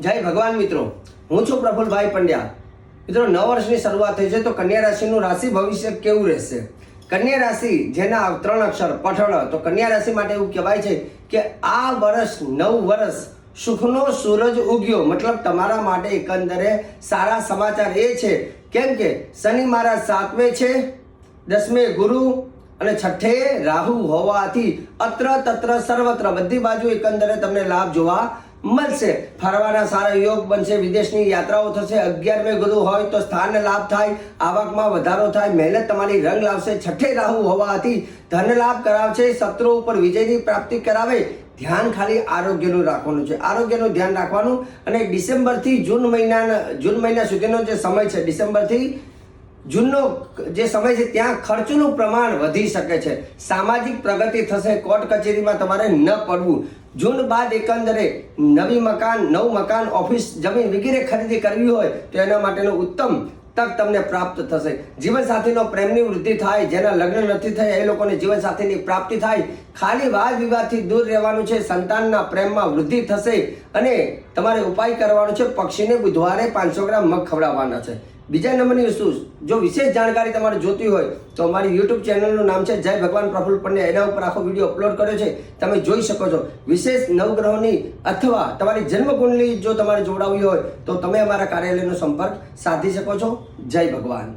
જય ભગવાન મિત્રો. હું છું પ્રફુલભાઈ પંડ્યા. મિત્રો, નવ વર્ષની શરૂઆત થઈ છે તો કન્યા રાશિનું રાશિ ભવિષ્ય કેવું રહેશે? કન્યા રાશિ જેના ત્રણ અક્ષર પઠણ, તો કન્યા રાશિ માટે એવું કહેવાય છે કે આ વર્ષ, નવ વર્ષ સુખનો સૂરજ ઉગ્યો. મતલબ તમારા માટે એકંદરે સારા સમાચાર એ છે. કેમ કે શનિ મહારાજ સાતમે છે, દસમે ગુરુ અને છઠ્ઠે રાહુ હોવાથી અત્ર તત્ર સર્વત્ર બધી બાજુ એકંદરે તમને લાભ જોવા મળશે. ફરવાના સારા યોગ બનશે, વિદેશની યાત્રાઓ થશે, અગિયારમે ગુરુ હોય તો સ્થાન લાભ થાય, આવકમાં વધારો થાય, મહેનત તમારી રંગ લાવશે, છઠ્ઠે રાહુ હોવાથી ધન લાભ કરાવશે, શત્રુ ઉપર વિજયની પ્રાપ્તિ કરાવે. ધ્યાન ખાલી આરોગ્યનું રાખવાનું છે. આરોગ્યનું ધ્યાન રાખવાનું અને ડિસેમ્બરથી જૂન મહિના જૂન મહિના સુધીનો જે સમય છે, ડિસેમ્બરથી જૂનનો જે સમય છે, ત્યાં ખર્ચનું પ્રમાણ વધી શકે છે. સામાજિક પ્રગતિ થશે, કોર્ટ કચેરીમાં તમારે ન પડવું. જૂન બાદ એકંદરે નવી મકાન, નવું મકાન, ઓફિસ, જમીન વગેરે ખરીદી કરવી હોય, તો એના માટેનું ઉત્તમ તક તમને પ્રાપ્ત થશે. જીવનસાથીનો પ્રેમની વૃદ્ધિ થાય, જેના લગ્ન નથી થયા, એ લોકોને જીવનસાથીની પ્રાપ્તિ થાય. ખાલી વાદ વિવાદથી દૂર રહેવાનું છે, સંતાનના પ્રેમમાં વૃદ્ધિ થશે અને તમારે ઉપાય કરવાનો છે, પક્ષીને બુધવારે પાંચસો ગ્રામ મગ ખવડાવવાના છે. બીજા નંબરની વસ્તુ જો વિશેષ જાણકારી તમારે જોતી હોય, તો અમારી યુટ્યુબ ચેનલનું નામ છે જય ભગવાન પ્રફુલ્લ પંડ્યા એના ઉપર આખો વીડિયો અપલોડ કર્યો છે. તમે જોઈ શકો છો. વિશેષ નવગ્રહોની અથવા તમારી જન્મકુંડલી જો તમારે જોડાવવી હોય, તો તમે અમારા કાર્યાલયનો સંપર્ક સાધી શકો છો. જય ભગવાન.